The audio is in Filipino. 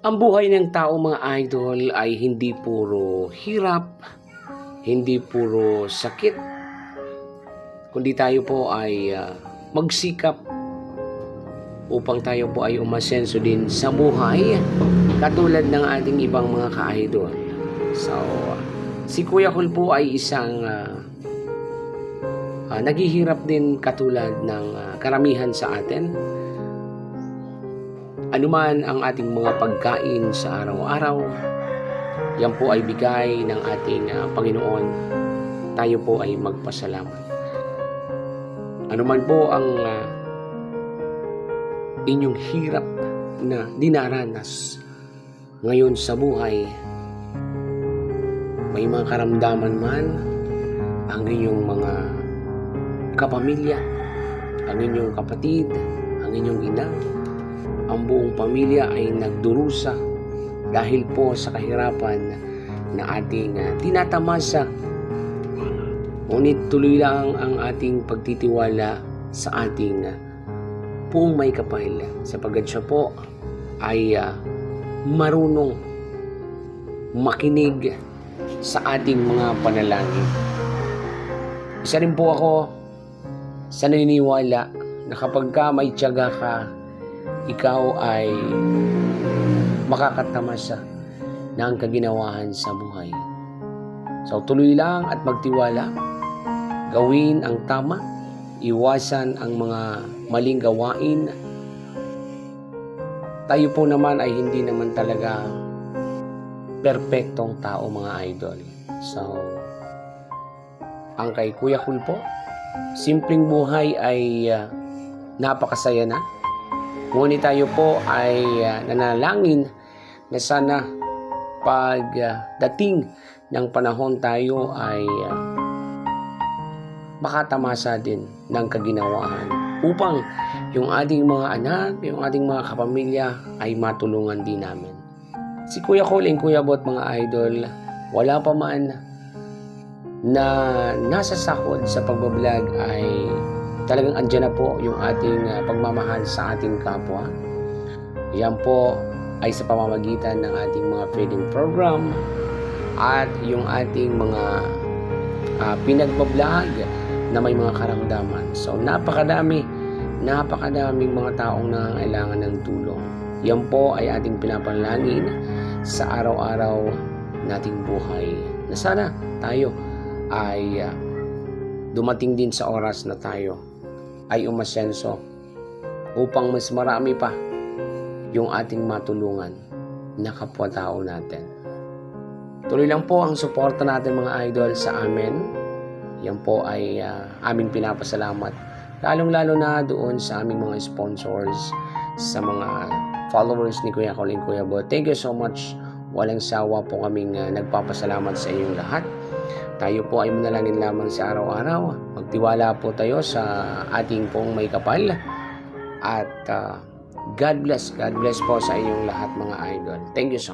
Ang buhay ng tao mga idol ay hindi puro hirap, hindi puro sakit, kundi tayo po ay ah, magsikap upang tayo po ay umasenso din sa buhay katulad ng ating ibang mga ka-idol. So, si Kuya Kul po ay isang ah, ah, naghihirap din katulad ng ah, karamihan sa atin. Anuman ang ating mga pagkain sa araw-araw, yan po ay bigay ng ating ah, Panginoon. Tayo po ay magpasalamat. Anuman po ang ah, inyong hirap na dinaranas ngayon sa buhay, may mga karamdaman man ang inyong mga kapamilya, ang inyong kapatid, ang inyong ina, ang buong pamilya ay nagdurusa dahil po sa kahirapan na ating ah, tinatamasa. Ngunit tuloy lang ang ating pagtitiwala sa ating ah, buong may kapal sapagkat siya po ay ah, marunong makinig sa ating mga panalangin. Isa rin po ako sa naniniwala na kapag ka may tiyaga ka, ikaw ay makakatamasa ng kaginawahan sa buhay. So tuloy lang at magtiwala, gawin ang tama, iwasan ang mga maling gawain. Tayo po naman ay hindi naman talaga perpektong tao mga idol. So, ang kay Kuya Kul po, simpleng buhay ay ah, napakasaya na. Ngunit tayo po ay ah, nanalangin na sana pag ah, dating ng panahon tayo ay ah, makatamasa din ng kaginawaan upang yung ating mga anak, yung ating mga kapamilya ay matulungan din namin. Si Kuya Colin, Kuya Bot, mga idol, wala pa man na nasa sakod sa pagbablog ay talagang andyan na po yung ating ah, pagmamahal sa ating kapwa. Yan po ay sa pamamagitan ng ating mga feeding program at yung ating mga uh, pinagbablog na may mga karamdaman. So napakadami, napakadaming mga taong nangangailangan ng tulong. Yan po ay ating pinapanalangin sa araw-araw nating buhay. Na sana tayo ay ah, dumating din sa oras na tayo ay umasenso upang mas marami pa yung ating matulungan na kapwa-tao natin. Tuloy lang po ang suporta natin mga idol sa amin. Yan po ay ah, aming pinapasalamat. Lalong-lalo na doon sa aming mga sponsors, sa mga followers ni Kuya Colin Kuya Bo. Thank you so much. Walang sawa po kaming ah, nagpapasalamat sa inyong lahat. Tayo po ay manalangin lamang sa araw-araw. Magtiwala po tayo sa ating pong may kapal. At ah, God bless. God bless po sa inyong lahat mga idol. Thank you so